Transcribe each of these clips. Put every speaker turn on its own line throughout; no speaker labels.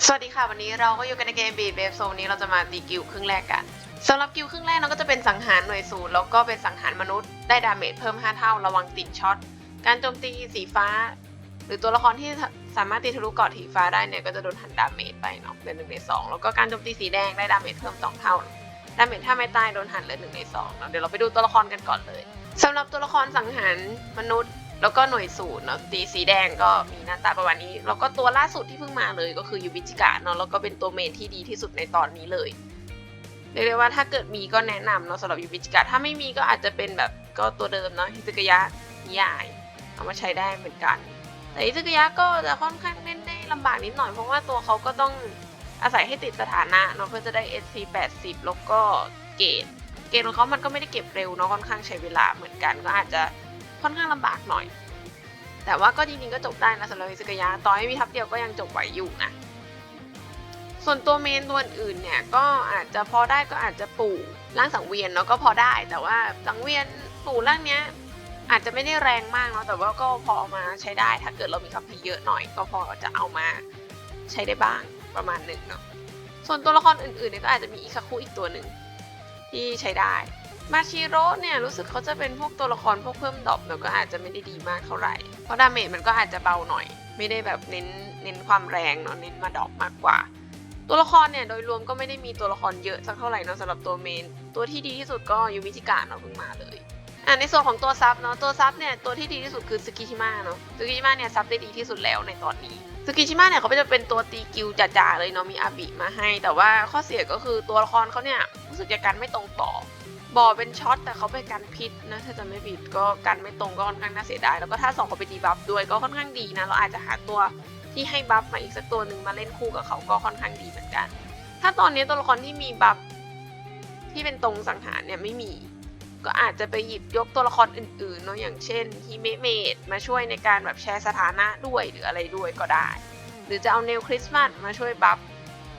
สวัสดีค่ะ วันนี้เราก็อยู่กันในเกมบีดเบฟโซนนี้เราจะมาตีกิลครึ่งแรกกันสำหรับกิลครึ่งแรกเราก็จะเป็นสังหารหน่วยศูนย์แล้วก็เป็นสังหารมนุษย์ได้ดาเมจเพิ่ม 5 เท่าระวังติดช็อตการโจมตีสีฟ้า หรือตัวละครที่สามารถตีทะลุเกราะสีฟ้าได้เนี่ยก็จะโดนหันดาเมจไปเนาะเป็นหนึ่งในสองแล้วก็การโจมตีสีแดงได้ดาเมจเพิ่ม 2 เท่าดาเมจถ้าไม่ตายโดนหันเหลือหนึ่งในสองเนาะเดี๋ยวเราไปดูตัวละครกันก่อนเลยสำหรับตัวละครสังหารมนุษย์ แล้วก็หน่วยศูนย์เนาะตีสีแดงก็มีหน้าตาประมาณนี้ แล้วก็ตัวล่าสุดที่เพิ่งมาเลยก็คือยูบิจิกะเนาะแล้วก็เป็นตัวเมนที่ดีที่สุดในตอนนี้เลยเรียกได้ว่าถ้าเกิดมีก็แนะนำเนาะสำหรับยูบิจิกะถ้าไม่มีก็อาจจะเป็นแบบก็ตัวเดิมเนาะฮิซึกยะนิยายเอามาใช้ได้เหมือนกัน แต่ฮิซึกยะก็จะค่อนข้างเล่นได้ลำบากนิดหน่อยเพราะว่าตัวเขาก็ต้องอาศัยให้ติดสถานะเนาะเพื่อจะได้ SP 80แล้วก็เกรดเกรดของเขามันก็ไม่ได้เก็บเร็วเนาะค่อนข้างใช้เวลาเหมือนกันก็อาจจะ ค่อนข้างลำบากหน่อย แต่ว่าก็จริงๆก็จบได้นะสำหรับอิสกายะต่อให้มีทัพเดียวก็ยังจบไหวอยู่นะส่วนตัวเมนตัวอื่นเนี่ยก็อาจจะพอได้ก็อาจจะปู่ร่างสังเวียนเนาะก็พอได้ แต่ว่าสังเวียนปู่ร่างเนี้ยอาจจะไม่ได้แรงมากเนาะแต่ว่าก็พอมาใช้ได้ ถ้าเกิดเรามีคัมภีเยอะหน่อย ก็พอจะเอามาใช้ได้บ้างประมาณหนึ่งเนาะส่วนตัวละครอื่นๆเนี่ยก็อาจจะมีอิคาคุอีกตัวหนึ่งที่ใช้ได้ มาชิโร่เนี่ยรู้สึกเขาจะเป็นพวกตัวละครพวกเพิ่มดรอปแต่ก็อาจจะไม่ได้ดีมากเท่าไหร่ เพราะดาเมจมันก็อาจจะเบาหน่อย ไม่ได้แบบเน้นเน้นความแรงเนาะเน้นมาดรอปมากกว่า ตัวละครเนี่ยโดยรวมก็ไม่ได้มีตัวละครเยอะสักเท่าไหร่เนาะสำหรับตัวเมน ตัวที่ดีที่สุดก็ยูมิจิกะเนาะเพิ่งมาเลยอะในส่วนของตัวซับเนาะตัวซับเนี่ยตัวที่ดีที่สุดคือสกิชิมะเนาะสกิชิมะเนี่ยซับได้ดีที่สุดแล้วในตอนนี้สกิชิมะเนี่ยเขาจะเป็นตัวตีกิลจ๋าๆเลยเนาะมีอาบิมาให้ แต่ว่าข้อเสียก็คือตัวละครเขาเนี่ยรู้สึกจะกันไม่ตรงต่อ บ่อเป็นช็อตแต่เขาไปกันพิษนะถ้าจะไม่ผิดก็กันไม่ตรงก็ค่อนข้างน่าเสียดายแล้วก็ถ้าสองเขาไปดีบัฟด้วยก็ค่อนข้างดีนะ เราอาจจะหาตัวที่ให้บัฟมาอีกสักตัวหนึ่งมาเล่นคู่กับเขาก็ค่อนข้างดีเหมือนกัน ถ้าตอนนี้ตัวละครที่มีบัฟที่เป็นตรงสังหารเนี่ยไม่มี ก็อาจจะไปหยิบยกตัวละครอื่นๆเนาะอย่างเช่นฮิเมเมดมาช่วยในการแบบแชร์สถานะด้วยหรืออะไรด้วยก็ได้ หรือจะเอาเนลคริสต์มาสมาช่วยบัฟ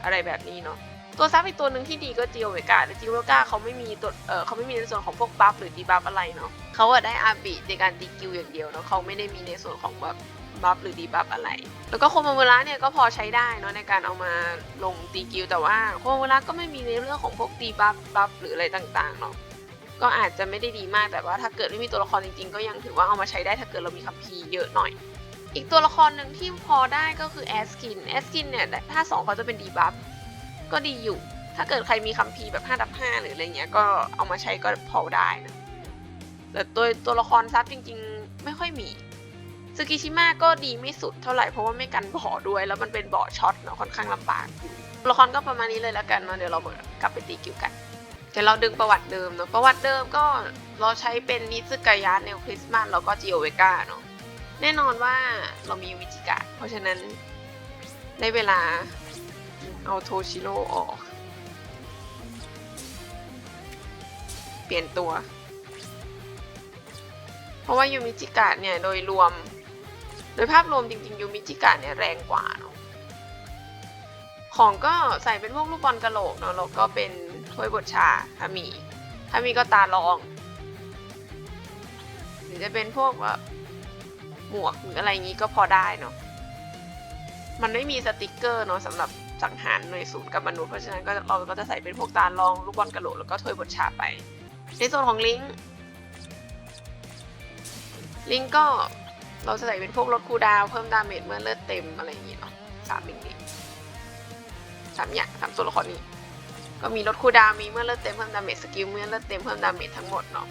อะไรแบบนี้เนาะ ตัวซับอีกตัวหนึ่งที่ดีก็จิโอเวกาแต่จิโอเวกาเขาไม่มีตัวเออเขาไม่มีในส่วนของพวกบัฟหรือดีบัฟอะไรเนาะเขาอะได้อาบิในการตีกิวอย่างเดียวเนาะเขาไม่ได้มีในส่วนของแบบบัฟหรือดีบัฟอะไร แล้วก็โคโมโมระเนี่ยก็พอใช้ได้เนาะในการเอามาลงตีกิวแต่ว่าโคโมโมระก็ไม่มีในเรื่องของพวกดีบัฟบัฟหรืออะไรต่างๆเนาะก็อาจจะไม่ได้ดีมากแต่ว่าถ้าเกิดไม่มีตัวละครจริงๆ ก็ยังถือว่าเอามาใช้ได้ถ้าเกิดเรามีคัมภีร์เยอะหน่อย อีกตัวละครหนึ่งที่พอได้ก็คือแอสกินแอสกินเนี่ยถ้าสองเขาจะเป็นดีบัฟ ก็ดีอยู่ ถ้าเกิดใครมีคัมภีร์แบบ5ดับ5หรืออะไรเงี้ยก็เอามาใช้ก็พอได้นะแต่ตัวตัวละครซับจริง ๆ ไม่ค่อยมีซึกิชิมะก็ดีไม่สุดเท่าไหร่เพราะว่าไม่กันบ่อด้วย แล้วมันเป็นบ่อช็อตเนาะค่อนข้างลำบากอยู่ตัวละครก็ประมาณนี้เลยแล้วกันเนาะเดี๋ยวเรากลับไปตีกิวกันเดี๋ยวเราดึงประวัติเดิมเนาะประวัติเดิมก็เราใช้เป็นนิซึกายะเนลคริสต์มาสแล้วก็จิโอเวกาเนาะแน่นอนว่าเรามีวิจิกะเพราะฉะนั้นได้เวลา เอาโทชิโร่ออก เปลี่ยนตัว เพราะว่ายูมิจิกะเนี่ยโดยรวม โดยภาพรวมจริงๆยูมิจิกะเนี่ยแรงกว่าเนาะของก็ใส่เป็นพวกลูกบอลกระโหลกเนาะแล้วก็เป็นถ้วยบดชาถ้ามี ถ้ามีก็ตาลอง หรือจะเป็นพวกแบบหมวกหรืออะไรอย่างนี้ก็พอได้เนาะมันไม่มีสติกเกอร์เนาะสำหรับ สังหารหน่วยศูนย์กับมนุษย์เพราะฉะนั้นก็เราก็จะใส่เป็นพวกตาลองลูกบอลกระโหลกแล้วก็ถ้วยบดชาไป ในส่วนของลิงลิงก็เราจะใส่เป็นพวกลดคูดาวเพิ่มดาเมจเมื่อเลือดเต็มอะไรอย่างงี้เนาะสามลิงนี้สามอย่างสามตัวละครนี้ ก็มีลดคูดาวมีเมื่อเลือดเต็มเพิ่มดาเมจสกิลเมื่อเลือดเต็มเพิ่มดาเมจทั้งหมดเนาะ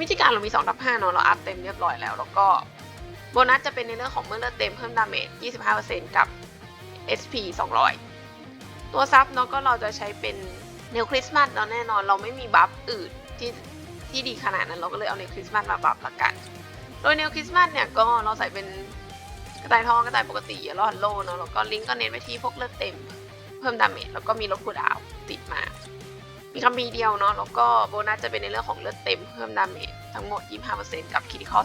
วิธีการเรามี2ทับ5เนาะเราอัพเต็มเรียบร้อยแล้ว แล้วก็โบนัสจะเป็นในเรื่องของเมื่อเลือดเต็มเพิ่มดาเมจ25%กับ SP 200 ตัวซับเนาะก็เราจะใช้เป็นเนลคริสต์มาสเนาะแน่นอน เราไม่มีบัฟอื่นที่ที่ดีขนาดนั้นเราก็เลยเอาเนลคริสต์มาสมาบัฟละกัน โดยเนลคริสต์มาสเนี่ยก็เราใส่เป็นกระต่ายทองกระต่ายปกติอย่ารอดโลเนาะแล้วก็ลิงก์ก็เน้นไปที่พวกเลือดเต็ม เพิ่มดาเมจแล้วก็มีลดคูดาวติดมา มีคำมีเดียวเนาะแล้วก็โบนัสจะเป็นในเรื่องของเลือดเต็มเพิ่มดาเมจทั้งหมด 25%กับคิดิคอ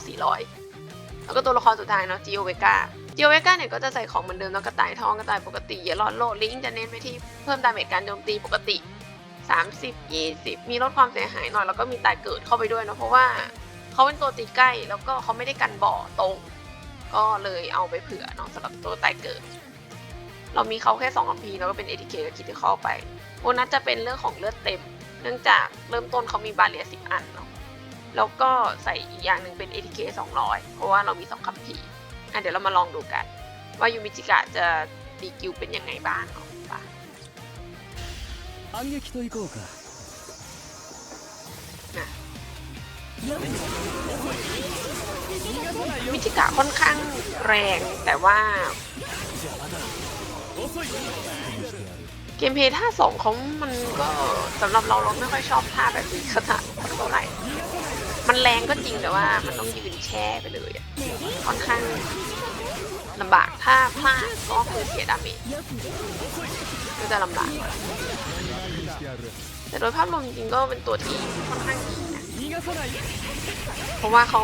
400 แล้วก็ตัวละครสุดท้ายเนาะจิโอเวกาจิโอเวก้าเนี่ยก็จะใส่ของเหมือนเดิมเนาะกระต่ายทองกระต่ายปกติอย่ารอดโลลิงจะเน้นไปที่เพิ่มดาเมจการโจมตีปกติ 30 20 มีลดความเสียหายหน่อยแล้วก็มีตายเกิดเข้าไปด้วยเนาะเพราะว่าเขาเป็นตัวตีใกล้แล้วก็เขาไม่ได้กันบ่อตรง ก็เลยเอาไปเผื่อเนาะสำหรับตัวตายเกิด เรามีเขาแค่2คัมภีร์แล้วก็เป็น ATK กับคิดที่เข้าไปโบนัสจะเป็นเรื่องของเลือดเต็ม เนื่องจากเริ่มต้นเขามีบาเรียสิบอันเนาะแล้วก็ใส่อีกอย่างหนึ่งเป็น ATK 200เพราะว่าเรามี2คัมภีร์ อะเดี๋ยวเรามาลองดูกัน ว่ายูมิจิกะจะดีกิวเป็นยังไงบ้างเนาป่ะอั
งเยคิโติโกะ
มิจิกะค่อนข้างแรงแต่ว่า เกมเพย์ท่าสองของมันก็สำหรับเราเราไม่ค่อยชอบท่าแบบนี้ขนาดเท่าไหร่ มันแรงก็จริงแต่ว่ามันต้องยืนแช่ไปเลยค่อนข้างลำบากถ้าพลาดก็คือเสียดาเมจก็จะลำบาก แต่โดยภาพรวมจริงก็เป็นตัวที่ค่อนข้างดีนะเพราะว่าเขา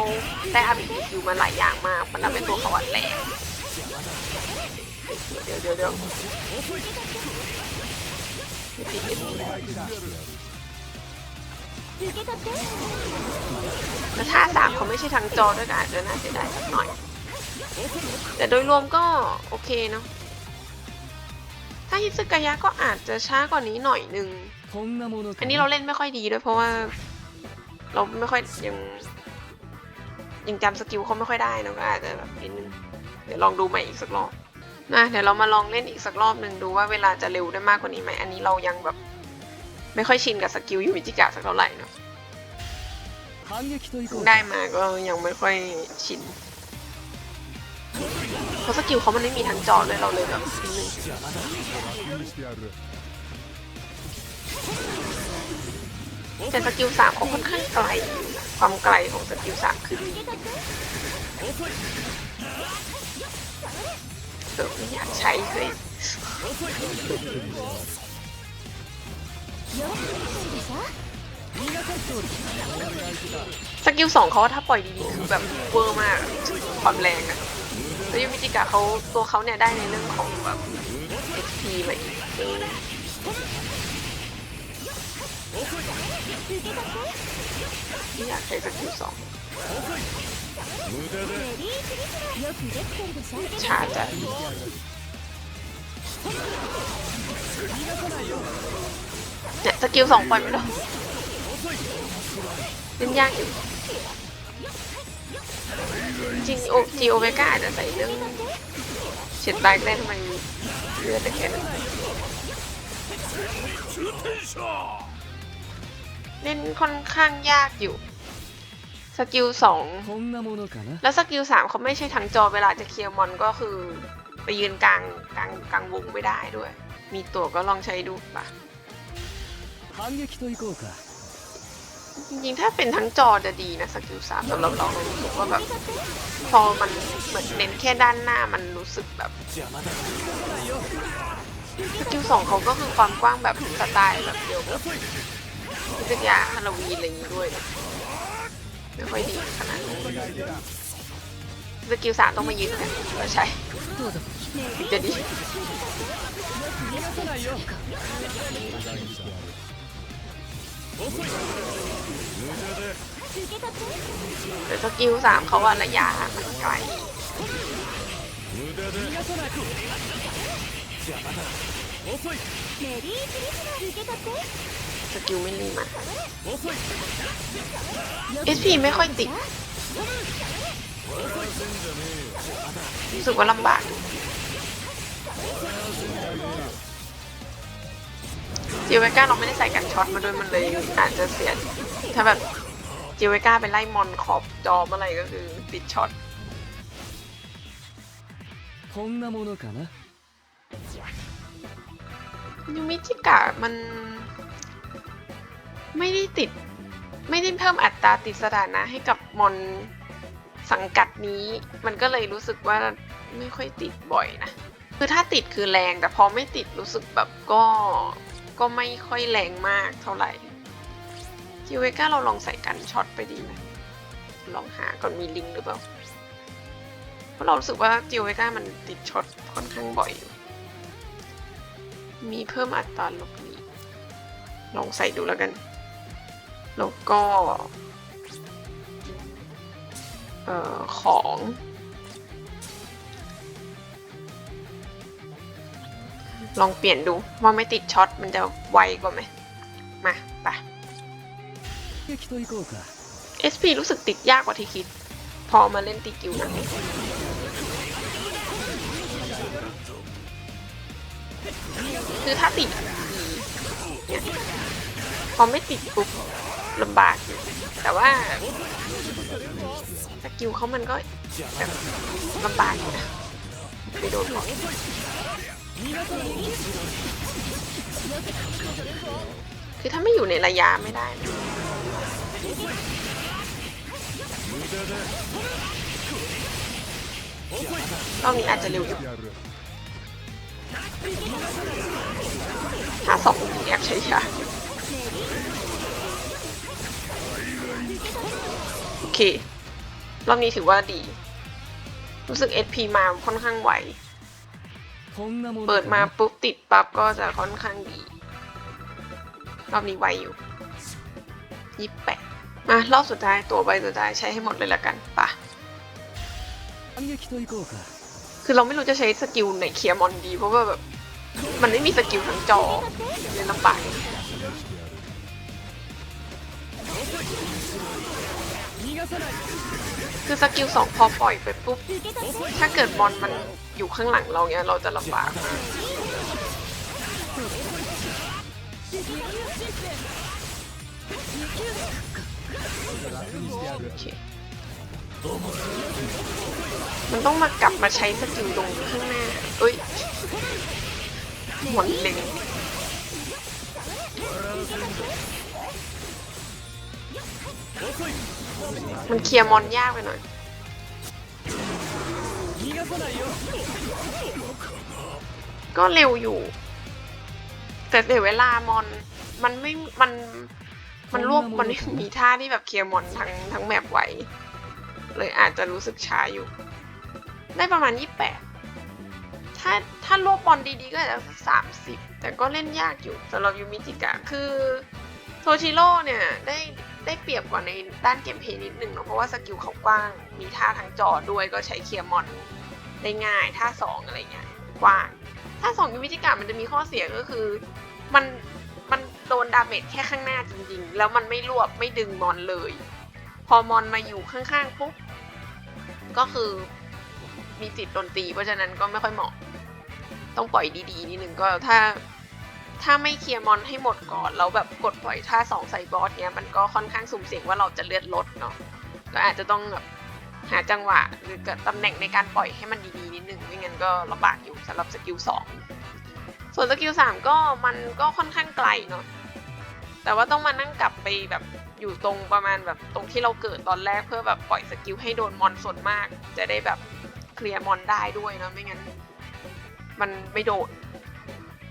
ได้อัพคิวมาหลายอย่างมากมันทำให้ตัวเขาอัดแรงเดี๋ยวเดี๋ยวเดี๋ยว แต่ท่าสามเขาไม่ใช่ทางจอด้วยกันเดี๋ยน่าเสียดายสักหน่อย แต่โดยรวมก็โอเคเนาะถ้าฮิซึกายะก็อาจจะช้ากว่านี้หน่อยนึง อันนี้เราเล่นไม่ค่อยดีด้วยเพราะว่า เราไม่ค่อยยังยังจำสกิลเขาไม่ค่อยได้นะก็อาจจะแบบนิดนึงเดี๋ยวลองดูใหม่อีกสักรอบนะเดี๋ยวเรามาลองเล่นอีกสักรอบหนึ่งดูว่าเวลาจะเร็วได้มากกว่านี้ไหมอันนี้เรายังแบบ ไม่ค่อยชินกับสกิลยูมิจิกะสักเท่าไหร่เนาะได้มาก็ยังไม่ค่อยชินเพราะสกิลเขามันไม่มีทั้งจอเลยเราเลยแบบนึงแต่สกิลสามเขาค่อนข้างไกลความไกลของสกิลสามคือดีเออไม่อยากใช้เลย สกิลสองเขาถ้าปล่อยดีๆคือแบบเวอร์มากความแรงอะแล้วยูมิจิกะเขาตัวเขาเนี่ยได้ในเรื่องของแบบ XP มาอีกเออที่อยากใช้สกิลสองช้าจัดี่ยสกิลสองปล่อยไม่โดนเป็นยากอยู่จริงโอจีโอเมก้าอาจจะใส่เรื่องเฉียดตบยได้ทำไมเหลือแต่แค่นั้นเล่นค่อนข้างยากอยู่สกิลสองแล้วสกิลสามเขาไม่ใช่ทั้งจอเวลาจะเคลียร์มอนก็คือ ไปยืนกลางกลางกลางวงไม่ได้ด้วย มีตัวก็ลองใช้ดูปะ
反撃といこうか
จริงๆ ถ้าเป็นทั้งจอจะดีนะสกิลสามสำหรับเราเรารู้สึกว่าแบบ พอมันเหมือนเน้นแค่ด้านหน้ามันรู้สึกแบบสกิลสองเขาก็คือความกว้างแบบสไตล์แบบเดียวกับพิจยาฮาโลวีนอะไรอย่างนี้ด้วยนะไม่ค่อยดีขนาดนั้นสกิลสามต้องมายืนกันไม่ใช่ถึงจะดี
逃がさないよ
แต่สกิลสามเขาว่าระยะไกลสกิลไม่รีมา
เอ
สพีไม่ค่อยติดรู้สึกว่าลำบาก จิวเวก้าเราไม่ได้ใส่กันช็อตมาด้วยมันเลยอาจจะเสีย ถ้าแบบจิวเวก้าไปไล่มอนขอบจอเมื่อไหร่ก็คือติดช็อต
こんなものかな
ยูมิจิกะมัน ไม่ได้ติด ไม่ได้เพิ่มอัตราติดสถานะให้กับมอนสังกัดนี้ มันก็เลยรู้สึกว่าไม่ค่อยติดบ่อยนะ คือถ้าติดคือแรงแต่พอไม่ติดรู้สึกแบบก็ ก็ไม่ค่อยแรงมากเท่าไหร่จิวเวก้าเราลองใส่กันช็อตไปดีไหมลองหาก่อนมีลิงก์หรือเปล่า เพราะเรารู้สึกว่าจิวเวก้ามันติดช็อตค่อนข้างบ่อยอยู่มีเพิ่มอัตราลบหลีกลองใส่ดูแล้วกัน แล้วก็ เอ่อ ของ ลองเปลี่ยนดูว่าไม่ติดช็อตมันจะไวกว่าไหมมาไป SP รู้สึกติดยากกว่าที่คิด พอมาเล่นตีกิวนะคือถ้าติดเนี่ยพอไม่ติดปุ๊บลำบาก แต่ว่าสกิลเขามันก็ลำบากนะไปโดนหรอก คือถ้าไม่อยู่ในระยะไม่ได้นรอบนี้อาจจะเร็วอยู่หาสองแอบใช่ใช่โอเค รอบนี้ถือว่าดี รู้สึก SP มาค่อนข้างไห
ว
เปิดมาปุ๊บติดปั๊บก็จะค่อนข้างดี รอบนี้ไวอยู่ยี่แปดมารอบสุดท้ายตัวใบสุดท้ายใช้ให้หมดเลยละกันปะคือเราไม่รู้จะใช้สกิลไหนเคลียร์มอนดี เพราะว่าแบบมันไม่มีสกิลทั้งจอเลยลำบากคือสกิลสองพอปล่อยไปปุ๊บ ถ้าเกิดบอลมัน อยู่ข้างหลังเราเนี้ยเราจะลำบากมันต้องมากลับมาใช้สกิลตรงข้างหน้าเอ้ยหมดเล็งมันเคลียร์มอนยากไปหน่อย ก็เร็วอยู่ แต่เดี๋ยวเวลามอน มันไม่ มัน มันรวบมันไม่มีท่าที่แบบเคลียร์มอนทั้งทั้งแมปไหวเลยอาจจะรู้สึกช้าอยู่ ได้ประมาณยี่แปดถ้าถ้ารวบบอลดีๆก็อาจจะสามสิบแต่ก็เล่นยากอยู่สำหรับยูมิจิกะคือโทชิโร่เนี่ยได้ได้เปรียบกว่าในด้านเกมเพลย์นิดนึงเนาะเพราะว่าสกิลเขากว้าง มีท่าทางจอด้วยก็ใช้เคลียร์มอน ได้ง่าย ท่าสองอะไรเงี้ยกว้างท่าสองยูมิจิกะมันจะมีข้อเสียก็คือ มันมันโดนดาเมจแค่ข้างหน้าจริงๆ แล้วมันไม่รวบไม่ดึงมอนเลย พอมอนมาอยู่ข้างๆปุ๊บก็คือมีสิทธิ์โดนตี เพราะฉะนั้นก็ไม่ค่อยเหมาะ ต้องปล่อยดีๆนิดนึงก็ถ้าถ้าไม่เคลียร์มอนให้หมดก่อนแล้วแบบกดปล่อยท่าสองใส่บอสเนี้ยมันก็ค่อนข้างสุ่มเสี่ยงว่าเราจะเลือดลดเนาะก็อาจจะต้องแบบ หาจังหวะหรือตำแหน่งในการปล่อยให้มันดีๆนิดนึงไม่งั้นก็ลำบากอยู่สำหรับสกิลสองส่วนสกิลสามก็มันก็ค่อนข้างไกลเนาะแต่ว่าต้องมานั่งกลับไปแบบอยู่ตรงประมาณแบบตรงที่เราเกิดตอนแรกเพื่อแบบปล่อยสกิลให้โดนมอนส่วนมาก จะได้แบบเคลียร์มอนได้ด้วยเนาะไม่งั้น มันไม่โดน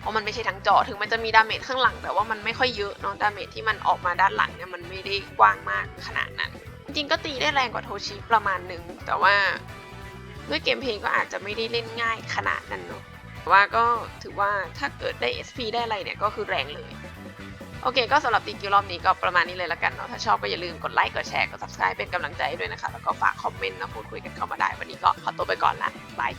เพราะมันไม่ใช่ทั้งจอถึงมันจะมีดาเมจข้างหลัง แต่ว่ามันไม่ค่อยเยอะเนาะดาเมจที่มันออกมาด้านหลังเนี่ยมันไม่ได้กว้างมากขนาดนั้น ริง ๆ ก็ตีได้แรงกว่าโทชิประมาณหนึ่งแต่ว่าด้วยเกมเพลย์ก็อาจจะไม่ได้เล่นง่ายขนาดนั้นเนาะแต่ว่าก็ถือว่าถ้าเกิดได้ SP ได้อะไรเนี่ยก็คือแรงเลย โอเค ก็สำหรับตีกิวรอบนี้ก็ประมาณนี้เลยละกันเนาะถ้าชอบก็อย่าลืมกดไลค์กดแชร์กด subscribe เป็นกำลังใจให้ด้วยนะคะ แล้วก็ฝากคอมเมนต์นะพูดคุยกันเข้ามาได้ วันนี้ก็ขอตัวไปก่อนละบาย